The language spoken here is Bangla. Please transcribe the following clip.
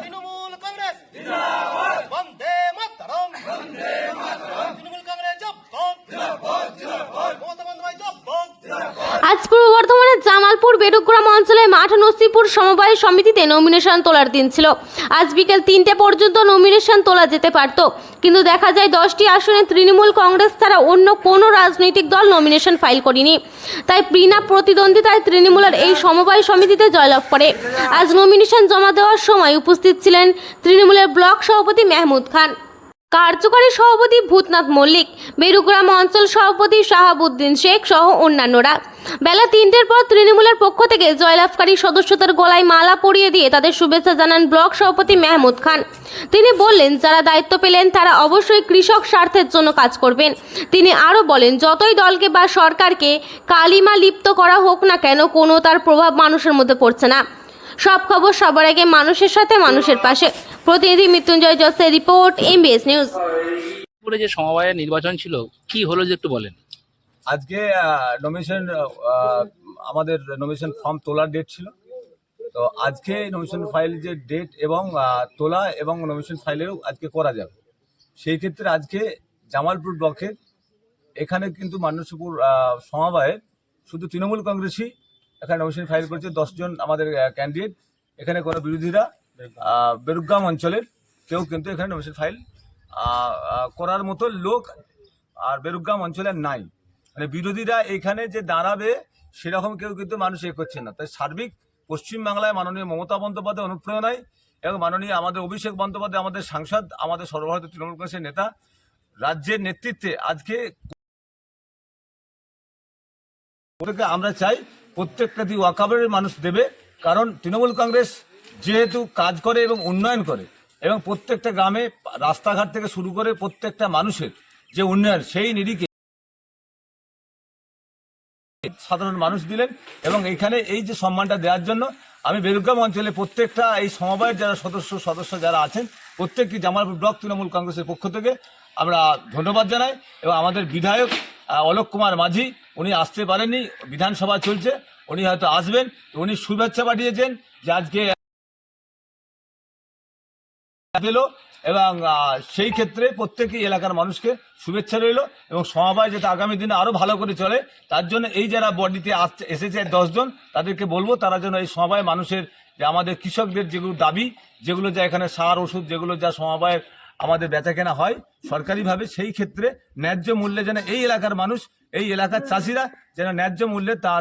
তৃণমূল কংগ্রেস বন্দে মাতরম তৃণমূল কংগ্রেস জব্বর মমতা বন্দ্যোপাধ্যায় জব্বর আজ পূর্ব বর্ধমানের জামালপুর বেরুগ্রাম অঞ্চলে মাঠ নসিপুর সমবায় সমিতিতে নমিনেশন তোলার দিন ছিল। আজ বিকেল তিনটে পর্যন্ত নমিনেশন তোলা যেতে পারত। কিন্তু দেখা যায় দশটি আসনে তৃণমূল কংগ্রেস ছাড়া অন্য কোনো রাজনৈতিক দল নমিনেশন ফাইল করেনি। তাই বিনা প্রতিদ্বন্দ্বিতায় তৃণমূলের এই সমবায় সমিতিতে জয়লাভ করে। আজ নমিনেশন জমা দেওয়ার সময় উপস্থিত ছিলেন তৃণমূলের ব্লক সভাপতি মেহমুদ খান। কার্যকরী সভাপতি ভূতনাথ মল্লিক, বেরুগ্রাম অঞ্চল সভাপতি শাহাবুদ্দিন শেখ সহ অন্যান্যরা। বেলা তিনটের পর তৃণমূলের পক্ষ থেকে জয়লাভকারী সদস্যদের গলায় মালা পরিয়ে দিয়ে তাদের শুভেচ্ছা জানান ব্লক সভাপতি মেহমুদ খান। তিনি বললেন, যারা দায়িত্ব পেলেন, তারা অবশ্যই কৃষক স্বার্থের জন্য কাজ করবেন। তিনি আরও বলেন, যতই দলকে বা সরকারকে কালিমা লিপ্ত করা হোক না কেন, কোনো তার প্রভাব মানুষের মধ্যে পড়ছে না। সব খবর সবার আগে মানুষের সাথে মানুষের পাশে। প্রতিনিধি মৃত্যুঞ্জয় জসের রিপোর্ট এমবিএস নিউজ। পুরে যে সমবায়ের নির্বাচন ছিল কি হলো যে একটু বলেন। আজকে নমিনেশন আমাদের নমিনেশন ফর্ম তোলার ডেট ছিল। তো আজকে নমিনেশন ফাইল যে ডেট এবং তোলা এবং নমিনেশন ফাইলেও আজকে করা যাবে। সেই ক্ষেত্রে আজকে জামালপুর ব্লকের এখানে কিন্তু মানসপুর সমবায়ের শুধু তৃণমূল কংগ্রেসই এখানে নমিনেশন ফাইল করেছে দশজন আমাদের ক্যান্ডিডেট এখানে কোনো বিরোধীরা বেরুগ্রাম অঞ্চলের কেউ কিন্তু এখানে নমিনেশন ফাইল করার মতো লোক আর বেরুগ্রাম অঞ্চলের নাই। মানে বিরোধীরা এখানে যে দাঁড়াবে, সেরকম কেউ কিন্তু মানুষ এ করছে না। তাই সার্বিক পশ্চিমবাংলায় মাননীয় মমতা বন্দ্যোপাধ্যায় অনুপ্রেরণায় এবং মাননীয় আমাদের অভিষেক বন্দ্যোপাধ্যায়, আমাদের সাংসদ, আমাদের সর্বভারতীয় তৃণমূল কংগ্রেসের নেতা, রাজ্যের নেতৃত্বে আজকে আমরা চাই প্রত্যেকটা দিয়ে ওয়াকাবের মানুষ দেবে, কারণ তৃণমূল কংগ্রেস যেহেতু কাজ করে এবং উন্নয়ন করে, এবং প্রত্যেকটা গ্রামে রাস্তাঘাট থেকে শুরু করে প্রত্যেকটা মানুষের যে উন্নয়ন, সেই নিরিখে সাধারণ মানুষ দিলেন, এবং এখানে এই যে সম্মানটা দেওয়ার জন্য আমি বেরুগ্রাম অঞ্চলে প্রত্যেকটা এই সমবায়ের যারা সদস্য সদস্য যারা আছেন, প্রত্যেকটি জামালপুর ব্লক তৃণমূল কংগ্রেসের পক্ষ থেকে আমরা ধন্যবাদ জানাই, এবং আমাদের বিধায়ক অলোক কুমার মাঝি উনি আসতে পারেননি, বিধানসভা চলছে, উনি হয়তো আসবেন উনি শুভেচ্ছা পাঠিয়েছেন যে আজকে এবং সেই ক্ষেত্রে প্রত্যেকই এলাকার মানুষকে শুভেচ্ছা রইল এবং সমবায় যাতে আগামী দিনে আরও ভালো করে চলে, তার জন্য এই যারা বডিতে আসছে, এসেছে দশজন, তাদেরকে বলব তারা যেন এই সমবায় মানুষের, যে আমাদের কৃষকদের যেগুলো দাবি, যেগুলো যা এখানে সার, ওষুধ, যেগুলো যা সমবায়ের আমাদের বেচা কেনা হয়, সরকারিভাবে সেই ক্ষেত্রে ন্যায্য মূল্যে যেন এই এলাকার মানুষ, এই এলাকার চাষিরা যেন ন্যায্য মূল্যে তার